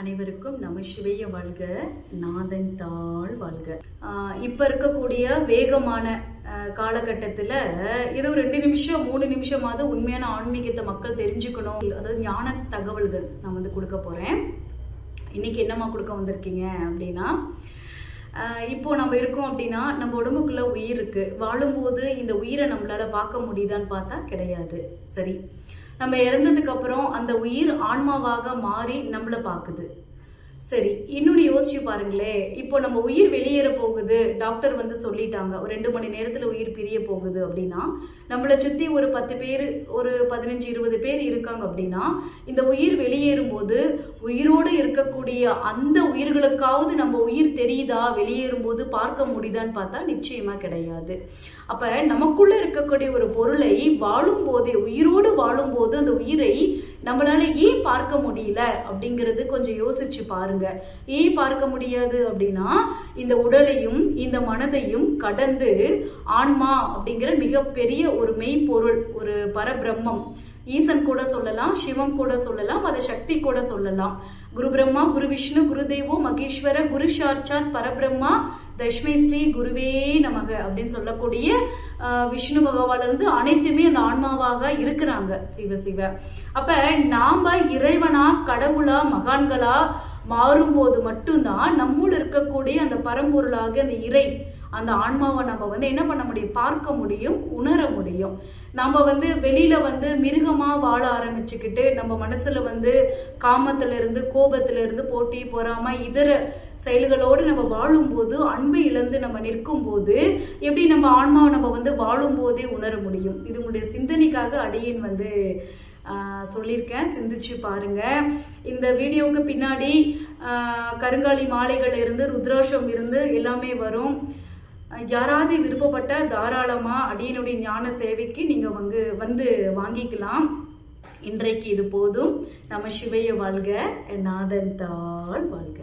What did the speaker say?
அனைவருக்கும் நம சிவைய வாழ்க நாதன் தாழ் வாழ்க. ஆஹ் இப்ப இருக்கக்கூடிய வேகமான காலகட்டத்துல ஏதோ ரெண்டு நிமிஷம் மூணு நிமிஷமாவது உண்மையான ஆன்மீகத்தை மக்கள் தெரிஞ்சுக்கணும். அதாவது ஞான தகவல்கள் நான் வந்து கொடுக்க போறேன். இன்னைக்கு என்னம்மா கொடுக்க வந்திருக்கீங்க அப்படின்னா ஆஹ் இப்போ நம்ம இருக்கோம் அப்படின்னா நம்ம உடம்புக்குள்ள உயிர் இருக்கு. வாழும்போது இந்த உயிரை நம்மளால பார்க்க முடியுதான்னு பார்த்தா கிடையாது. சரி. நம்ம இறந்ததுக்கு அப்புறம் அந்த உயிர் ஆன்மாவாக மாறி நம்மளை பார்க்குது சரி இன்னொன்று யோசிச்சு பாருங்களேன் இப்போ நம்ம உயிர் வெளியேற போகுது. டாக்டர் வந்து சொல்லிட்டாங்க ஒரு ரெண்டு மணி நேரத்தில் உயிர் பிரிய போகுது அப்படின்னா நம்மளை சுற்றி ஒரு பத்து பேர் ஒரு பதினஞ்சு இருபது பேர் இருக்காங்க அப்படின்னா இந்த உயிர் வெளியேறும் போது உயிரோடு இருக்கக்கூடிய அந்த உயிர்களுக்காவது நம்ம உயிர் தெரியுதா? வெளியேறும் போது பார்க்க முடியுதான்னு பார்த்தா நிச்சயமா கிடையாது. அப்ப நமக்குள்ள இருக்கக்கூடிய ஒரு பொருளை வாழும் போதே உயிரோடு வாழும் போது அந்த உயிரை நம்மளால ஏன் பார்க்க முடியல அப்படிங்கிறது கொஞ்சம் யோசிச்சு பாருங்க. ஏன் பார்க்க முடியாது அப்படின்னா இந்த உடலையும் இந்த மனதையும் கடந்து ஆன்மா அப்படிங்கிற மிகப்பெரிய ஒரு மெய்ப்பொருள் ஒரு பரபிரம்மம். ஈசன் கூட சொல்லலாம் சிவம் கூட சொல்லலாம் அதை சக்தி கூட சொல்லலாம். குரு பிரம்மா குரு விஷ்ணு குரு தேவோ மகேஸ்வர குரு சாட்சாத் பரபிரம்மா தஷ்மி ஸ்ரீ குருவே நமக அப்படின்னு சொல்லக்கூடிய ஆஹ், விஷ்ணு பகவானிருந்து அனைத்துமே அந்த ஆன்மாவாக இருக்கிறாங்க சிவ சிவ. அப்ப நாம இறைவனா கடவுளா மகான்களா மாறும்போது மட்டும்தான் நம்முள் இருக்கக்கூடிய அந்த பரம்பொருளாக அந்த இறை அந்த ஆன்மாவை நம்ம வந்து என்ன பண்ண முடியும்? பார்க்க முடியும் உணர முடியும். நம்ம வந்து வெளியில வந்து மிருகமா வாழ ஆரம்பிச்சுக்கிட்டு நம்ம மனசுல வந்து காமத்துல இருந்து கோபத்துல இருந்து போட்டி பொறாம இதர செயல்களோடு நம்ம வாழும்போது அன்பை இழந்து நம்ம நிற்கும் போது எப்படி நம்ம ஆன்மாவை நம்ம வந்து வாழும் போதே உணர முடியும்? இது உங்களுடைய சிந்தனைக்காக அடியின் வந்து சொல்லியிருக்கேன். சிந்திச்சு பாருங்க. இந்த வீடியோவுக்கு பின்னாடி கருங்காலி மாலைகள் இருந்து ருத்ராட்சம் இருந்து எல்லாமே வரும். யாராவது விருப்பப்பட்ட தாராளமாக அடியனுடைய ஞான சேவைக்கு நீங்கள் வந்து வந்து வாங்கிக்கலாம். இன்றைக்கு இது போதும். நம்ம சிவைய வாழ்க நாதன் தாள் வாழ்க.